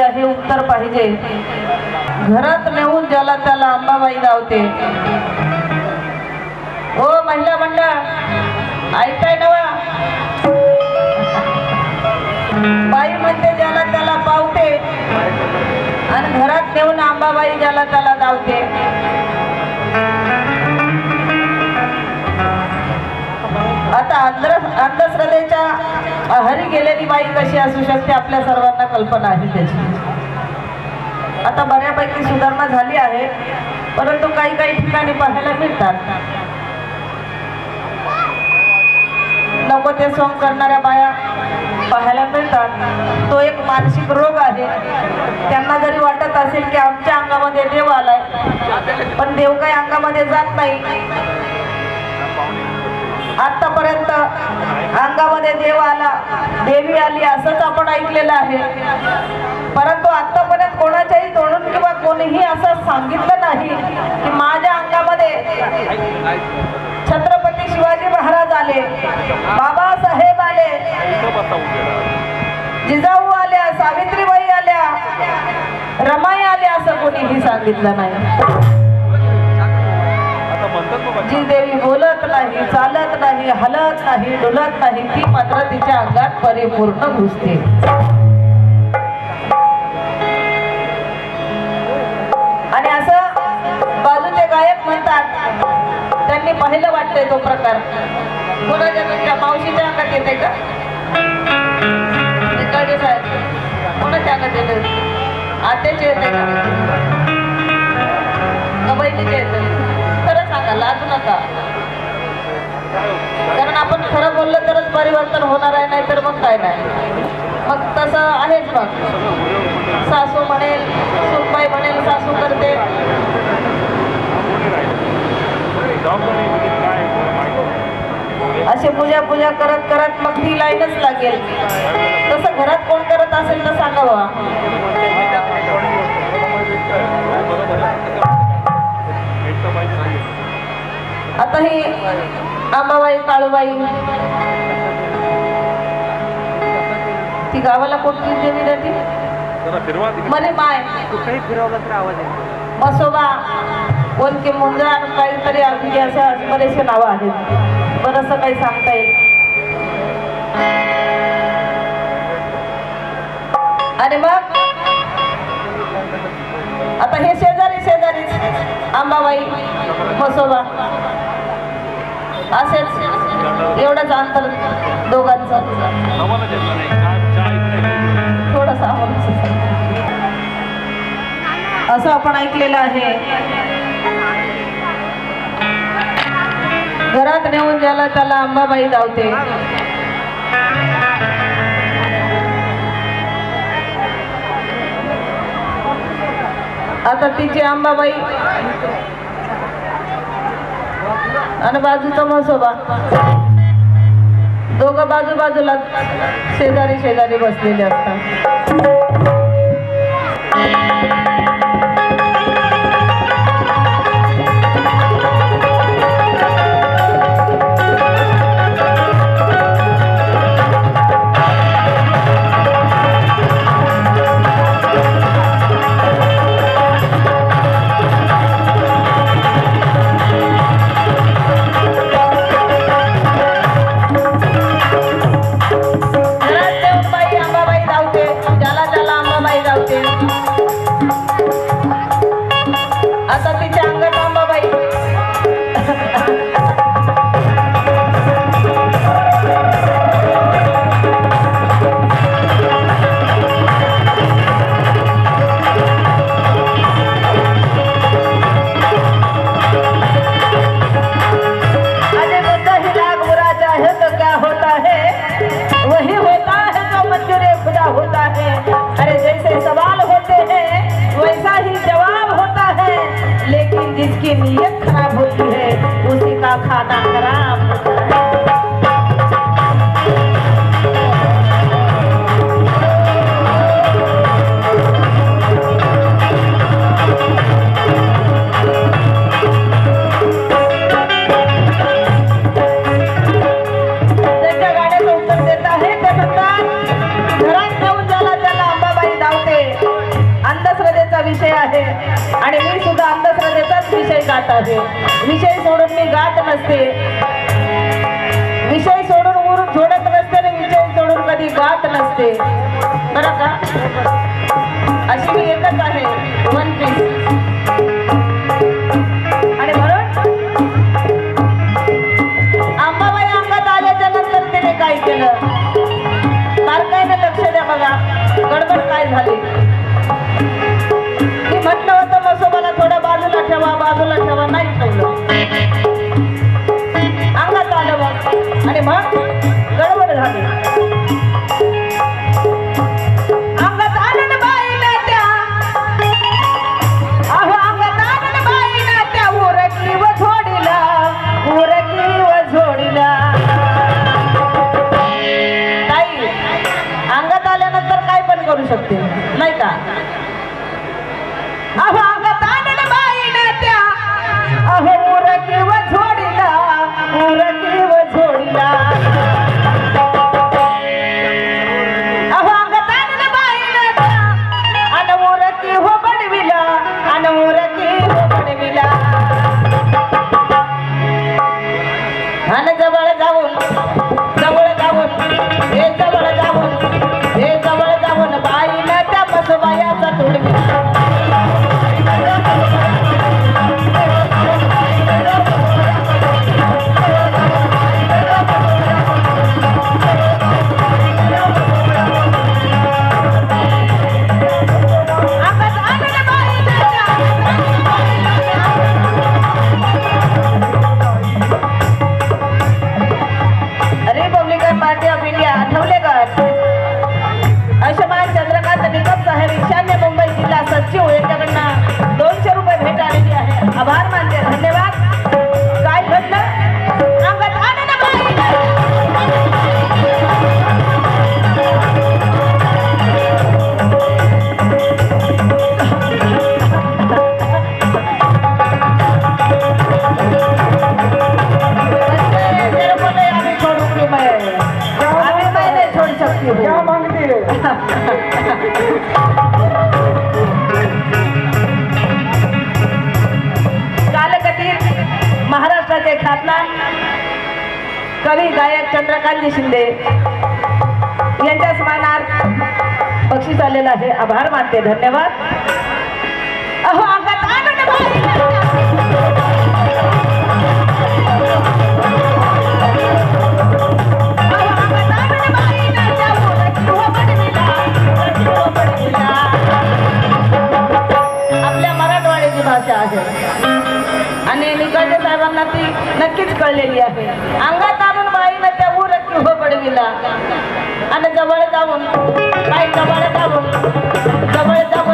आली आहे उत्तर पाहिजे. घरात नेऊन ज्याला त्याला अंबाबाई धावते हो महिला मंडळ ऐकताय नवा बाई म्हणते ज्याला त्याला पावते आणि घरात नेऊन अंबाबाई ज्याला त्याला धावते आता अंध्र अंधश्रद्धेच्या हरी गेलेली बाई कशी असू शकते? आपल्या सर्वांना कल्पना आहे त्याची. आता बऱ्यापैकी सुधारणा झाली आहे परंतु काही काही ठिकाणी पाहायला मिळतात. नको ते सोंग करणाऱ्या बाया पाहायला मिळतात. तो एक मानसिक रोग आहे. त्यांना जरी वाटत असेल की आमच्या अंगामध्ये देव आलाय पण देव काही अंगामध्ये जात नाही. आतापर्यंत अंगामध्ये देव आला देवी आली असंच आपण ऐकलेलं आहे. परंतु आतापर्यंत कोणाच्याही तोडून किंवा कोणीही असं सांगितलं नाही की माझ्या अंगामध्ये छत्रपती शिवाजी महाराज आले बाबासाहेब आले जिजाऊ आल्या सावित्रीबाई आल्या रमाई आल्या असं कोणीही सांगितलं नाही. जी देवी बोलत नाही चालत नाही हलत नाही डुलत नाही ती मात्र तिच्या अंगात परिपूर्ण घुसते. आणि असं बाजूचे गायक म्हणतात त्यांनी पाहिलं वाटतंय तो प्रकार. कोणाच्या तुमच्या मावशीच्या अंगात येते का? साहेब कोणाच्या अंगात येते आत्याचे येते का? का बहिणीचे येते नका कारण आपण खरं बोललं तरच परिवर्तन होणार आहे नाही तर मग काय नाही. मग तसं आहेच मग. सासू म्हणेल सुनबाई म्हणेल सासू करते. असे पूजा पूजा करत करत मग ती लाईनच लागेल. तसं घरात कोण करत असेल तर सांगावा. आता ही आंबाबाई काळूबाई. ती गावाला कोणती देवी राहते मने माय कुठेही फिरवलं तर आवाज मसोबा कोणते काहीतरी अगदी असं बरेचसे नावं आहेत. बरंचसं काही सांगता येईल. आणि मग? आता हे शेजारी शेजारीच. आंबाबाई मसोबा असेच एवढंच अंतर दोघांचं. थोडंसं असं आपण ऐकलेलं आहे. घरात नेऊन ज्याला त्याला अंबाबाई धावते. आता तिची अंबाबाई आणि बाजूचा म्हसोबा दोघं बाजू बाजूला शेजारी शेजारी बसलेले असतात. खाना भूसी है? उसी का खाना खराब नसते विषय सोडून उरून सोडत नसते आणि विषय सोडून कधी गात नसते. बरं का? कवी गायक चंद्रकांतजी शिंदे यांच्या स्मानार्थ पक्षी आलेलं आहे. आभार मानते. धन्यवाद. अहो भाषा आणि निकालच्या साहेबांना ती नक्कीच कळलेली आहे. अंगा आणि जवळ जाऊन काय जवळ जाऊन जवळ जाऊन